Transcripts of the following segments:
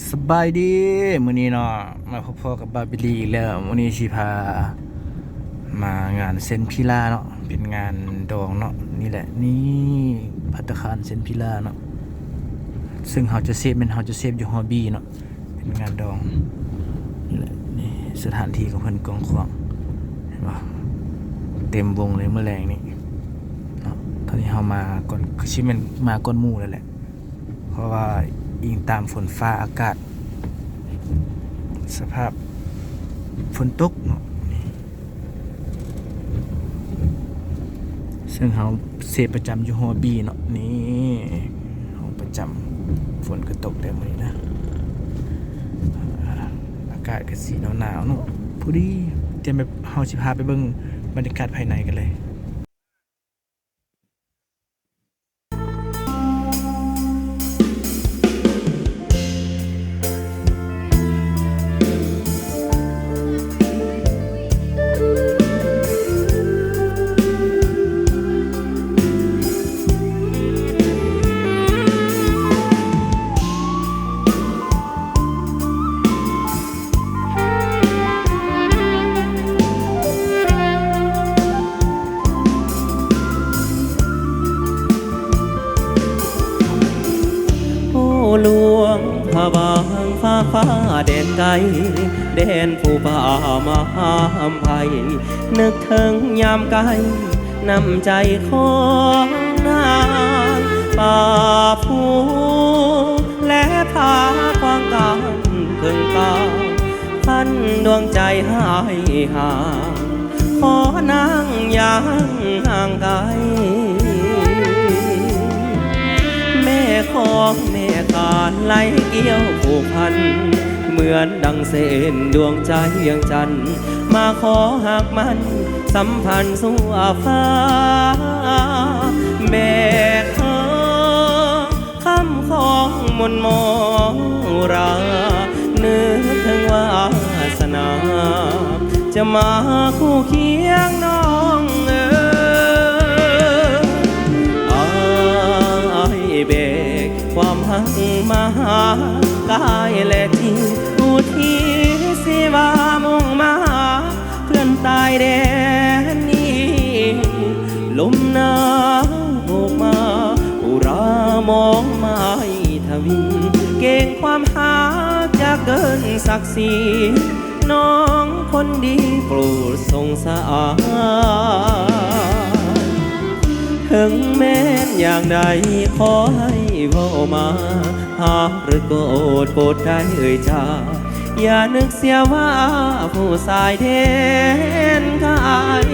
สบายดีมื้อนี้เนาะมาพบๆกับบาบิลีอีกแล้วมื้อนี้สิพามางานเซนพิลาเนาะเป็นงานดองเนาะนี่แหละนี่ภัตตาคารเซนพิลาเนาะซึ่งเฮาจะเซฟเป็นเฮาจะเซฟอยู่ฮอบบี้เนาะเป็นงานดองนี่แหละนี่สถานที่ของเพิ่นกองขวางเห็นบ่เต็มวงเลยเมื่อแรงนี่เนาะตอนนี้เฮามาก่อนคือสิม่นมาก่อนหมู่แล้วแหละเพราะว่า อิงตามฝนฟ้าอากาศ สภาพฝนตกเนาะซึ่งเขาเสพประจำอยู่ฮอบีเนาะนี่ห้องประจำฝนก็ตกแต่มือนะอาอากาศก็สีหนาวๆเนาะผู้ดีเตรียมไปเฮาสิพาไปเบิ่งบรรยากาศภายในกันเลย แดนผู้ป่ามาห้ามภัย นึกถึงยามไกลนำใจของนางป่าผู้และพากวางการเพิ่งกาพันดวงใจหายห่างขอนางยังห่างไกลแม่ของแม่การไหลเกี่ยวผูกพัน มือนดังเส้นดวงใจยังจันทร์มาขอหากมันสัมพันธ์สู่ฟ้า แม่ขอคำของมนต์มองราเนื้อถึงวาสนา จะมาคู่เคียงน้องเอ๋ยอายเบกความหักมาหากายและที่ ทิศสิวามงมาหาเพื่อนตายแดนนี้ลมหนาวโบกมาอุรามองไม้ทวิน เก่งความหาจะเกินศักดิ์ศรีน้องคนดีโปรดสงสารถึงแม้นอย่างใดขอให้เว่ามา หากหรือโกรธโปรดได้เอ่ยจา อย่านึกเสียว่าผู้สายเทนกาย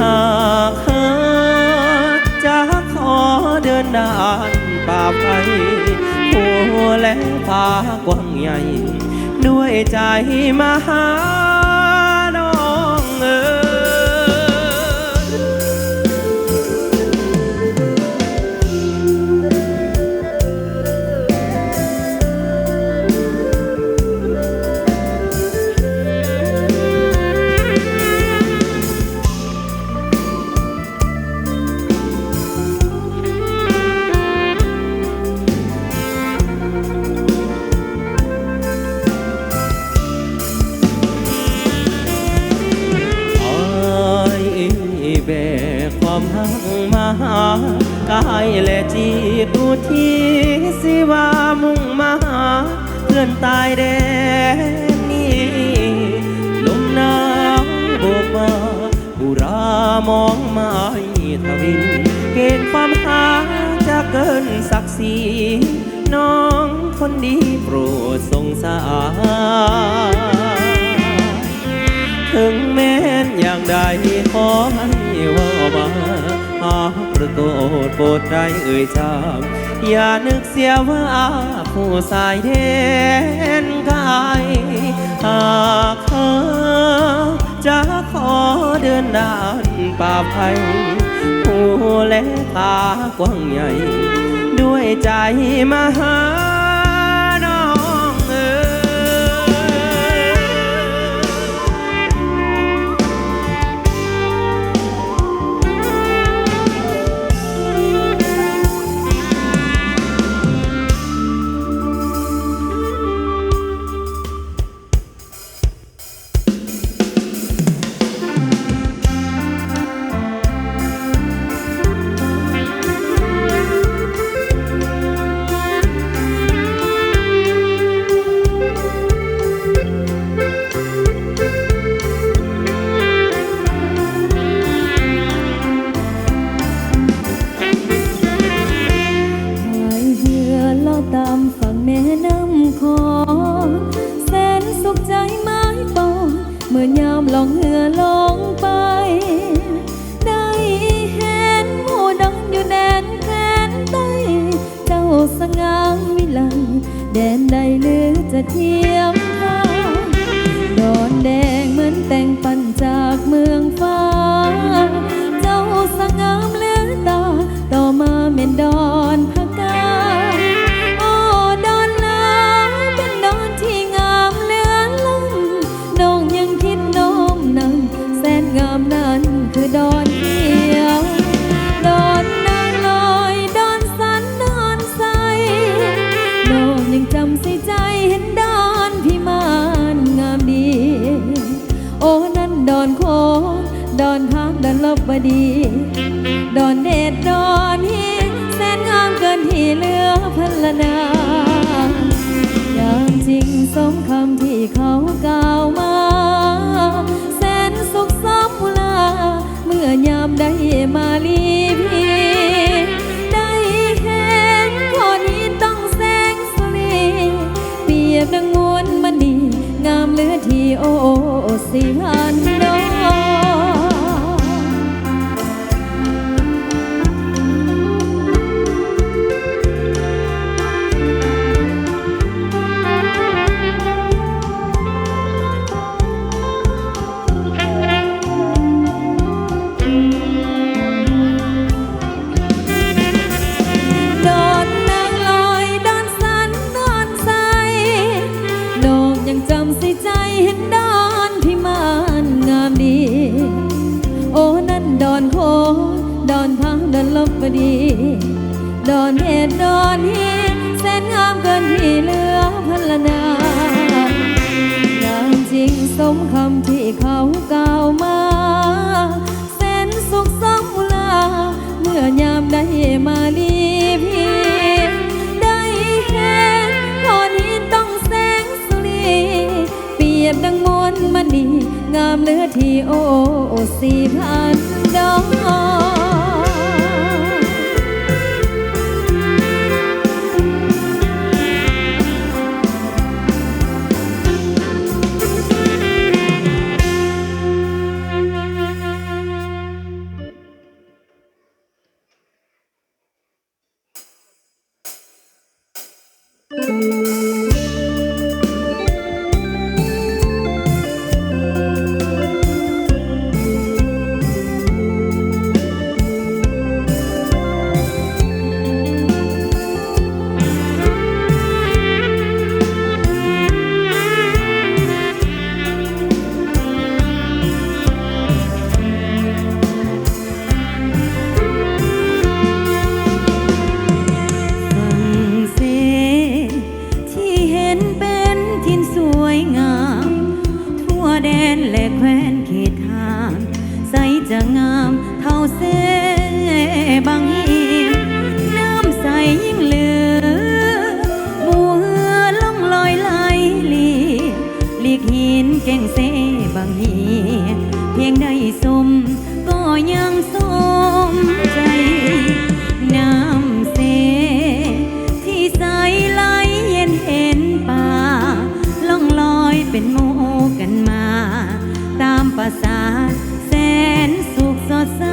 หากเธอจะขอเดินด่านป่าไปหัวและฟ้ากว้างใหญ่ ด้วยใจมหา กายและจิตอุทิศสิว่ามุ่งมาหาเพื่อนตายแดนนี้ลมหนาวโบกมาอุรามองม้ทวิน เกณฑ์ความหาจะเกินศักดิ์ศรีน้องคนดีโปรดสงสารถึงแม้นอย่างใดขอให้ว่ามา หากประโกฏโปรดได้เอ่ยจำอย่านึกเสียว่าผู้สายเทนกายหากเธอจะขอเดินด้านป่าไผ่ผู้และตากว้างใหญ่ ด้วยใจมหา ได้หรือจะเที่ยว ลบบดี โดนเด็ดโดนหีแสนงามเกินที่เหลือพันละนาอย่างจริงสมคำที่เขากล่าวมา แสนสุขสมลา เมื่อยามได้มาลีพีได้เห็นคนนี้ต้องแสงสุเปียบดังมวลมณีงามเลือที่โอสีพัน ที่โอสีพันดอก ประสาแสนสุขสดใส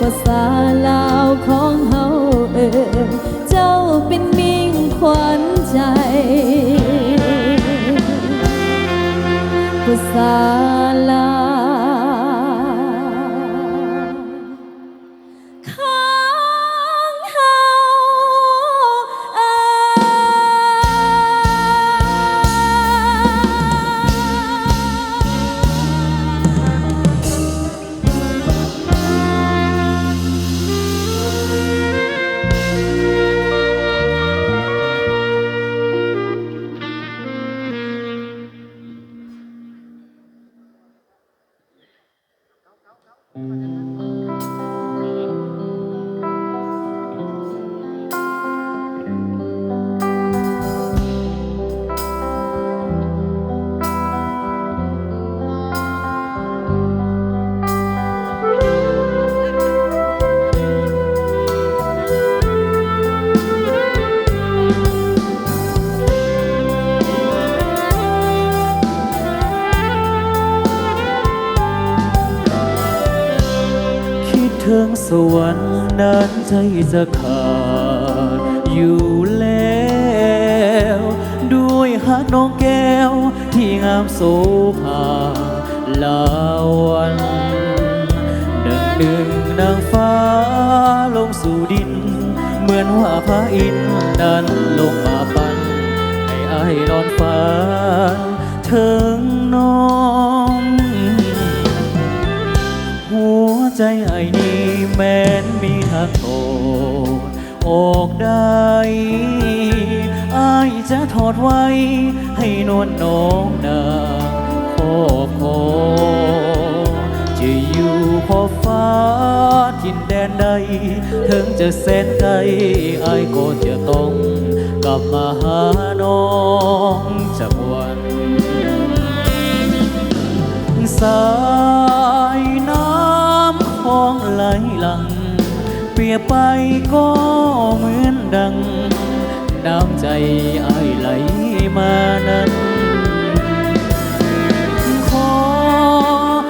ภาษาลาวของเฮาเอ่ยเจ้าเป็นมิ่งขวัญใจภาษาลาว ใจจะขาดอยู่แล้ว ด้วยฮักน้องแก้ว ที่งามโสภาลาวันดังหนึ่งนางฟ้าลงสู่ดิน เหมือนว่าพระอินทร์นั้นลงมาปันให้อายนอนฝันถึงน้องหัวใจไอ้นี้แม้น อกได้ไอ้ายจะทอดไว้ ให้นวลน้องนางขอบคอจะอยู่ขอบฟ้าทินแดนใด ถึงจะแสนไกลไอ้ายก็จะต้อง กลับมาหาน้องจากวันสายน้ำคลองไหลหลัง ยไปก็เหมือนดัง น้ำใจไอไหลมานั้น ขอ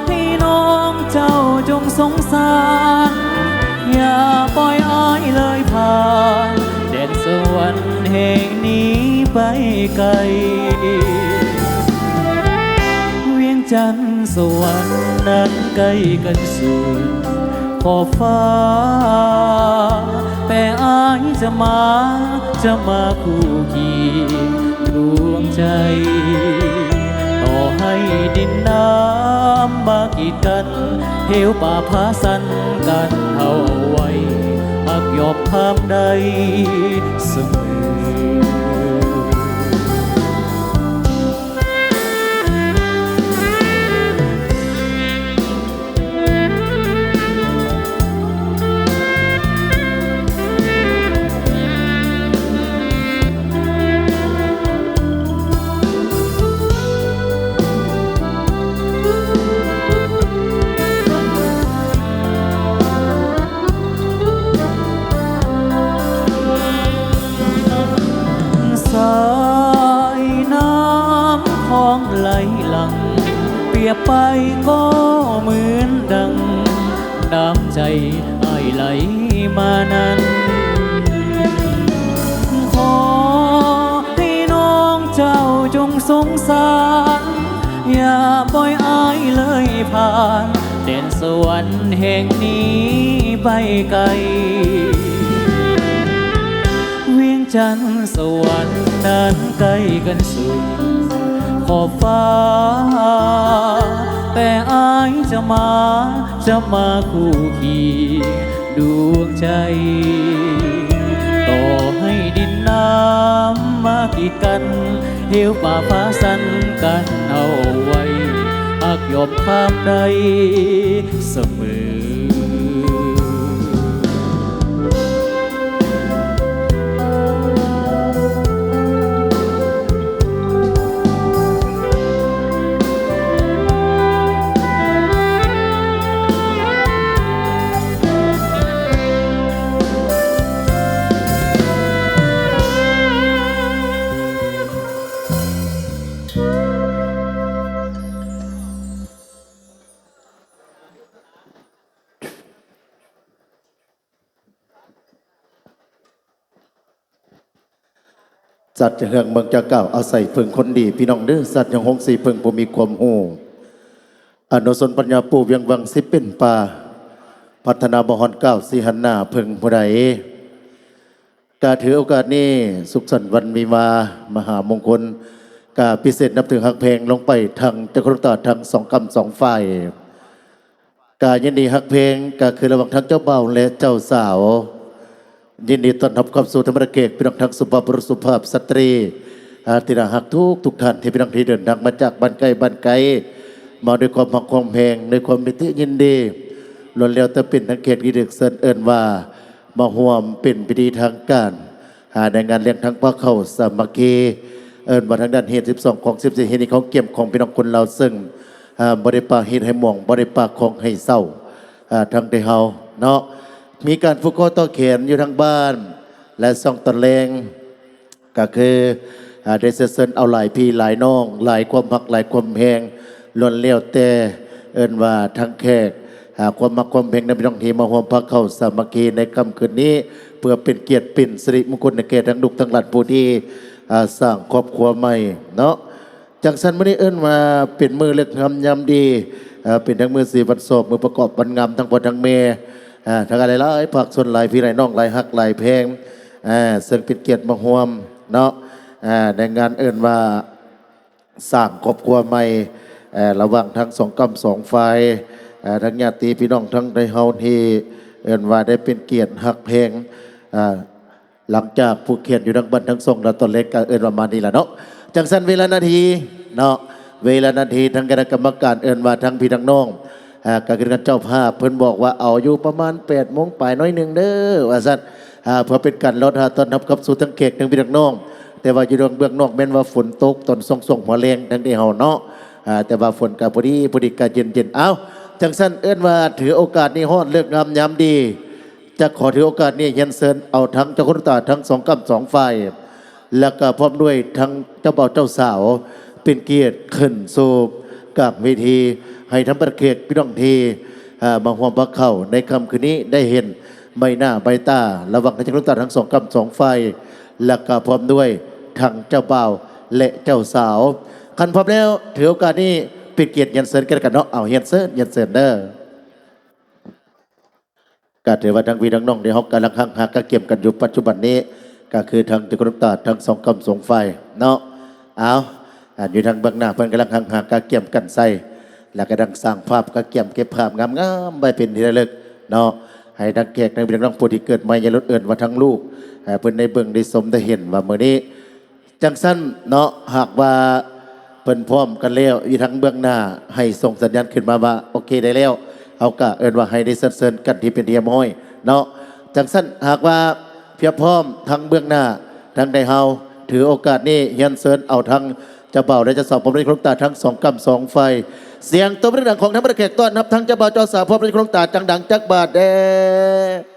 ให้น้องเจ้าจงสงสาร อย่าปล่อยอายเลยผ่านแดนสวรรค์แห่งนี้ไปไกล เวียงจันทร์สวรรค์นั้นใกล้กันสุด ขอบฟ้า แต่อายจะมา จะมาคู่เคียงดวงใจ ต่อให้ดินน้ำมากีดกัน เหวป่าพาสันกันเอาไว้หักยอบข้ามใดเสมอ จงสงสาร อย่าปล่อยอายเลยผ่านแดนสวรรค์แห่งนี้ไปไกล เวียงจันทร์สวรรค์นั้นใกล้กันสุดขอบฟ้า แต่อายจะมา จะมาคู่เคียงดวงใจ ต่อให้ดินน้ำ มากีดกันเหวป่าฟ้าสันกันเอาไว้หากยอมข้ามใดเสมอ สัตว์จะเฮืองเมืองจะเก่าอาศัยเพึงคนดี พี่น้องเด้อสัตว์ย่างหงสีเพึงผู้มีความหูอนุสนปัญญาปูเวียงวังสิเป็นป่าพัฒนาบหอนเก้าสีหันหน้าเพึงผู้ใดกาถือโอกาสนี้สุขสันต์วันมีมามหามงคลกาพิเศษนับถือหักเพลงลงไปทางจักรตาทางสองกำสองฝ่ายกายินดีฮักเพลงก็คือระหว่างทั้งเจ้าเบ่าวและเจ้าสาว ยินดีต้อนรับเข้าสู่ธรรมรเกตพี่น้องทั้งสุภาพบุรุษสุภาพสตรีอาตินาหักทุกทุกท่านที่พี่น้องที่เดินทางมาจากบ้านไกลบ้านไกลมาด้วยความหักความเพงในความมิติยินดีล้วนแล้วแต่เป็นทั้งเขตกีดึกเซินเอินว่า มาห่วมเป็นพิธีทางการ หาในงานเลี้ยงทั้งพระเข้าสามัคคีเอินมาทางด้านเหตุ12 ของ 14เหตุนี้ของเกี่ยมของพี่น้องคนเราซึ่งบริปาเหตุให้หมองบริปาของให้เศร้าอ่าทางได้เฮาเนาะ มีการฟุกข้อต่อเขียนอยู่ทางบ้าน และซ่องตะเลงก็คืออ่าได้เซนเอาหลายพี่หลายน้อง หลายความพักหลายความแพงล้นเลี้ยวแต่เอินว่าทั้งแขกหาความมักความเพลงในพี่น้องทีมาหวมพักเข้าสามัคคีในค่ำคืนนี้เพื่อเป็นเกียรติปิ่นสิริมงคลในเกตทั้งดุกทั้งหลัดผู้ที่สร้างครอบครัวใหม่เนาะจากสันไม่ได้เอิ้นมาเป็นมือเล็กงามยำดีเป็นทั้งมือสีวันศพมือประกอบวันงามทั้งพอทั้งเม อ่าทั้งอะไรหลายผักส่วนลายพี่หลายน้องลายฮักลายเพลงอ่าซึ่งเป็นเกียรติมาห่วมเนาะอ่าในงานเอิ้นว่าสร้างครอบครัวใหม่เออระหว่างทั้งสองกำสองฝ่ายเออทั้งญาติพี่น้องทั้งในเฮาที่เอิ้นว่าได้เป็นเกียรติฮักเพลงอ่าหลังจากผู้เขียนอยู่ทั้งบันทั้งทรงและตนเล็กก็เอินประมาณนี้แหละเนาะจังสันเวลานาทีเนาะเวลานาทีทั้งคณะกรรมการเอินว่าทั้งพี่ทั้งน้อง อ่าก็คือกันเจ้าภาพเพิ่นบอกว่าเอาอยู่ประมาณ8ปดโมงไปน้อยหนึ่งเด้อว่าสันอ่าเพื่อเป็นการลดต้อนรับกับสู่ทั้งเขกทั้งพี่ทั้งน้อง แต่ว่าอยู่เบื้องนอกแม้นว่าฝนตกตอนส่งส่งหัวแรงทั้งที่เฮาเนาะแต่ว่าฝนก็พอดีพอดีก็เย็นเย็นๆเอ้าจังสั้นเอินว่าถือโอกาสนี้ฮอดเลิกงามยามดี จะขอถือโอกาสนี้เย็นเซินเอาทั้งเจ้าคุณตาทั้งสองกำสองฝ่ายแล้วก็พร้อมด้วยทั้งเจ้าบ่าวเจ้าสาว เป็นเกียรติขึ้นสู่กับเวที ให้ทั้งประเกศพี่น้องทีอ่ามาห่วมพักเข้าในคำคืนนี้ได้เห็นใบหน้าใบตาระหว่างเจ้าคุณตาทั้งสองกำสองฝ่ายแล้วก็พร้อมด้วยทั้งเจ้าบ่าวและเจ้าสาวคันพร้อมแล้วถือโอกาสนี้ป็นเกียรติย็นเซินกันกันเนาะเอาเย็นเซินเย็นเซินเด้อก็ถือว่าทั้งวีทั้งน้องในห้องกำลังหักหักก็เก็บกันอยู่ปัจจุบันนี้ ก็คือทางตะกรุตาทั้งสองกำสองไฟเนาะเอาอยู่ทางเบื้องหน้าเพิ่นกำลังหักหักก็เก็บกันใส่ แล้วก็ดังสร้างภาพก็เก็บเก็บภาพงามๆไปเป็นที่ระลึกเนาะให้ดังแขกในวีทั้งน้องผู้ที่เกิดใหม่อย่าลดเอิญว่าทั้งลูกให้เพิ่นได้เบิ่งได้สมได้เห็นว่ามื้อนี้ จังสั้นเนาะหากว่าเพิ่นพร้อมกันแล้วอยู่ทั้งเบื้องหน้า ให้ส่งสัญญาณขึ้นมาว่าโอเคได้แล้วเอากะเอินว่าให้ได้เซินกันที่เป็นเทียมห้อยเนาะจังสั้นหากว่าเพียบพร้อมทั้งเบื้องหน้าทั้งในเฮาถือโอกาสนี้เฮียนเซินเอาทั้งจ้าบ่าและจ้าสาวพร้อมด้ครองตาทั้งสองกำสองไฟ เสียงตบเรื่องของทั้งประเกศต้อนรับทั้งเจ้าบ่าวเจ้าสาวพร้อมด้วยครองตาจังดังจักบาทเด้